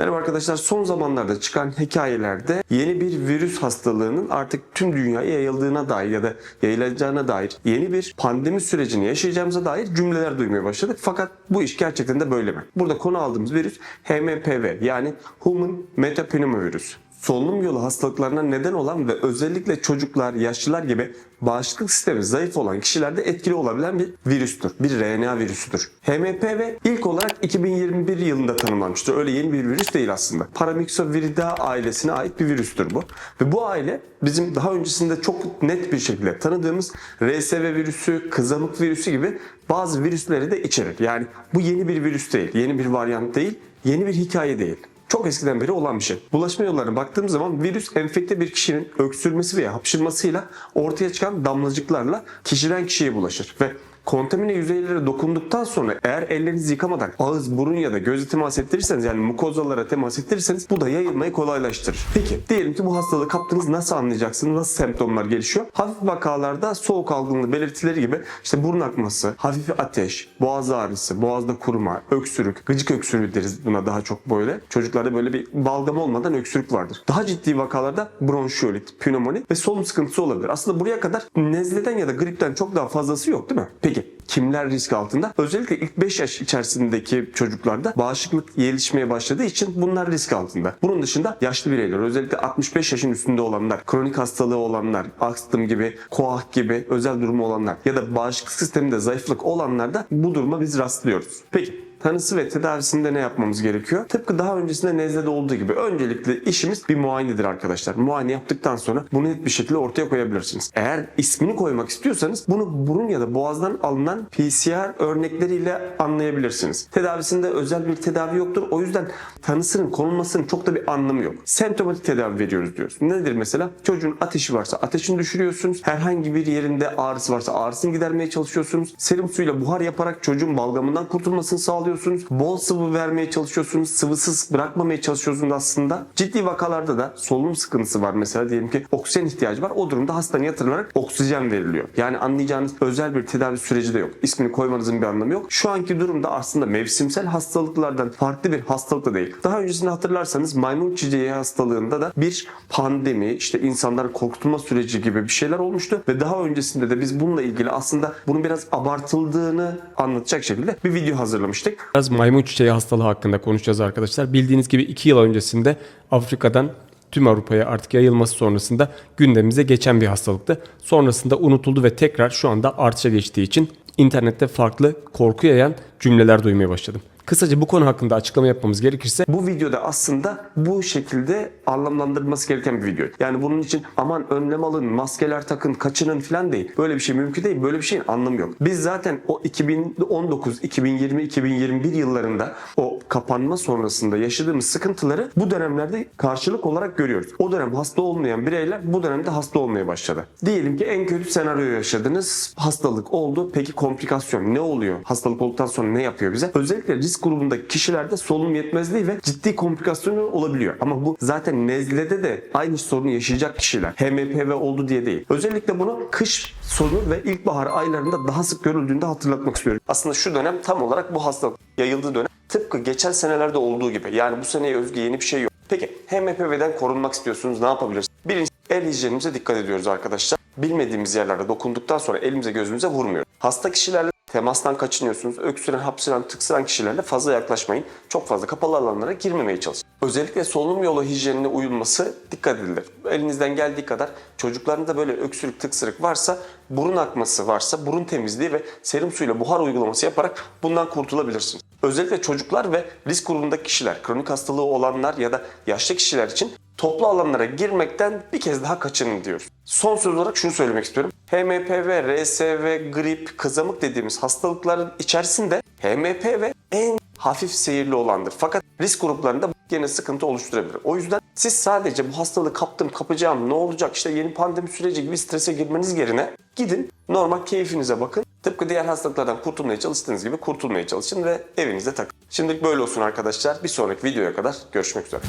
Merhaba arkadaşlar. Son zamanlarda çıkan hikayelerde yeni bir virüs hastalığının artık tüm dünyaya yayıldığına dair ya da yayılacağına dair yeni bir pandemi sürecini yaşayacağımıza dair cümleler duymaya başladık. Fakat bu iş gerçekten de böyle mi? Burada konu aldığımız virüs HMPV yani Human Metapneumovirüs solunum yolu hastalıklarına neden olan ve özellikle çocuklar, yaşlılar gibi bağışıklık sistemi zayıf olan kişilerde etkili olabilen bir virüstür. Bir RNA virüsüdür. HMPV ilk olarak 2021 yılında tanımlanmıştır. Öyle yeni bir virüs değil aslında. Paramyxoviridae ailesine ait bir virüstür bu. Ve bu aile bizim daha öncesinde çok net bir şekilde tanıdığımız RSV virüsü, kızamık virüsü gibi bazı virüsleri de içerir. Yani bu yeni bir virüs değil, yeni bir varyant değil, yeni bir hikaye değil. Çok eskiden beri olan bir şey. Bulaşma yollarına baktığımız zaman virüs enfekte bir kişinin öksürmesi veya hapşırmasıyla ortaya çıkan damlacıklarla kişiden kişiye bulaşır. Ve kontamine yüzeylere dokunduktan sonra eğer ellerinizi yıkamadan ağız, burun ya da göze temas ettirirseniz yani mukozalara temas ettirirseniz bu da yayılmayı kolaylaştırır. Peki diyelim ki bu hastalığı kaptınız nasıl anlayacaksınız? Nasıl semptomlar gelişiyor? Hafif vakalarda soğuk algınlığı belirtileri gibi işte burun akması, hafif ateş, boğaz ağrısı, boğazda kuruma, öksürük, gıcık öksürüğü deriz buna daha çok böyle. Çocuklarda böyle bir balgama olmadan öksürük vardır. Daha ciddi vakalarda bronşiyolit, pnömoni ve solunum sıkıntısı olabilir. Aslında buraya kadar nezleden ya da gripten çok daha fazlası yok değil mi? Peki kimler risk altında? Özellikle ilk 5 yaş içerisindeki çocuklarda bağışıklık gelişmeye başladığı için bunlar risk altında. Bunun dışında yaşlı bireyler özellikle 65 yaşın üstünde olanlar, kronik hastalığı olanlar, astım gibi, koah gibi özel durumu olanlar ya da bağışıklık sisteminde zayıflık olanlarda bu duruma biz rastlıyoruz. Peki tanısı ve tedavisinde ne yapmamız gerekiyor? Tıpkı daha öncesinde nezlede olduğu gibi öncelikle işimiz bir muayenedir arkadaşlar. Muayene yaptıktan sonra bunu net bir şekilde ortaya koyabilirsiniz. Eğer ismini koymak istiyorsanız bunu burun ya da boğazdan alınan PCR örnekleriyle anlayabilirsiniz. Tedavisinde özel bir tedavi yoktur. O yüzden tanısının konulmasının çok da bir anlamı yok. Semptomatik tedavi veriyoruz diyoruz. Nedir mesela? Çocuğun ateşi varsa ateşini düşürüyorsunuz. Herhangi bir yerinde ağrısı varsa ağrısını gidermeye çalışıyorsunuz. Serum suyuyla buhar yaparak çocuğun balgamından kurtulmasını sağlıyorsunuz. Bol sıvı vermeye çalışıyorsunuz. Sıvısız bırakmamaya çalışıyorsunuz aslında. Ciddi vakalarda da solunum sıkıntısı var. Mesela diyelim ki oksijen ihtiyacı var. O durumda hastaneye yatırılarak oksijen veriliyor. Yani anlayacağınız özel bir tedavi süreci de yok. İsmini koymanızın bir anlamı yok. Şu anki durumda aslında mevsimsel hastalıklardan farklı bir hastalık da değil. Daha öncesinde hatırlarsanız maymun çiçeği hastalığında da bir pandemi, işte insanların korkutulma süreci gibi bir şeyler olmuştu ve daha öncesinde de biz bununla ilgili aslında bunun biraz abartıldığını anlatacak şekilde bir video hazırlamıştık. Biraz maymun çiçeği hastalığı hakkında konuşacağız arkadaşlar. Bildiğiniz gibi 2 yıl öncesinde Afrika'dan tüm Avrupa'ya artık yayılması sonrasında gündemimize geçen bir hastalıktı. Sonrasında unutuldu ve tekrar şu anda artışa geçtiği için internette farklı korku yayan cümleler duymaya başladım. Kısaca bu konu hakkında açıklama yapmamız gerekirse Bu videoda aslında bu şekilde anlamlandırılması gereken bir video. Yani bunun için aman önlem alın, maskeler takın, kaçının falan değil. Böyle bir şey mümkün değil. Böyle bir şeyin anlamı yok. Biz zaten o 2019, 2020, 2021 yıllarında o kapanma sonrasında yaşadığımız sıkıntıları bu dönemlerde karşılık olarak görüyoruz. O dönem hasta olmayan bireyler bu dönemde hasta olmaya başladı. Diyelim ki en kötü senaryo yaşadınız. Hastalık oldu. Peki komplikasyon ne oluyor? Hastalık olduktan sonra ne yapıyor bize? Özellikle risk grubundaki kişilerde solunum yetmezliği ve ciddi komplikasyonlar olabiliyor. Ama bu zaten nezlede de aynı sorunu yaşayacak kişiler. HMPV oldu diye değil. Özellikle bunu kış sonu ve ilkbahar aylarında daha sık görüldüğünde hatırlatmak istiyorum. Aslında şu dönem tam olarak bu hastalık yayıldığı dönem. Tıpkı geçen senelerde olduğu gibi. Yani bu seneye özgü yeni bir şey yok. Peki HMPV'den korunmak istiyorsunuz ne yapabilirsiniz? Birincisi el hijyenimize dikkat ediyoruz arkadaşlar. Bilmediğimiz yerlerde dokunduktan sonra elimize gözümüze vurmuyoruz. Hasta kişilerle temastan kaçınıyorsunuz. Öksüren, hapşıran, tıksıran kişilerle fazla yaklaşmayın. Çok fazla kapalı alanlara girmemeye çalışın. Özellikle solunum yolu hijyenine uyulması dikkat edilir. Elinizden geldiği kadar çocuklarında böyle öksürük, tıksırık varsa, burun akması varsa burun temizliği ve serum suyuyla buhar uygulaması yaparak bundan kurtulabilirsiniz. Özellikle çocuklar ve risk grubundaki kişiler, kronik hastalığı olanlar ya da yaşlı kişiler için toplu alanlara girmekten bir kez daha kaçının diyoruz. Son söz olarak şunu söylemek istiyorum. HMPV, RSV, grip, kızamık dediğimiz hastalıkların içerisinde HMPV en hafif seyirli olandır. Fakat risk gruplarında gene sıkıntı oluşturabilir. O yüzden siz sadece bu hastalığı kaptım, kapacağım, ne olacak işte yeni pandemi süreci gibi strese girmeniz yerine gidin normal keyfinize bakın. Tıpkı diğer hastalıklardan kurtulmaya çalıştığınız gibi kurtulmaya çalışın ve evinizde takın. Şimdilik böyle olsun arkadaşlar. Bir sonraki videoya kadar görüşmek üzere.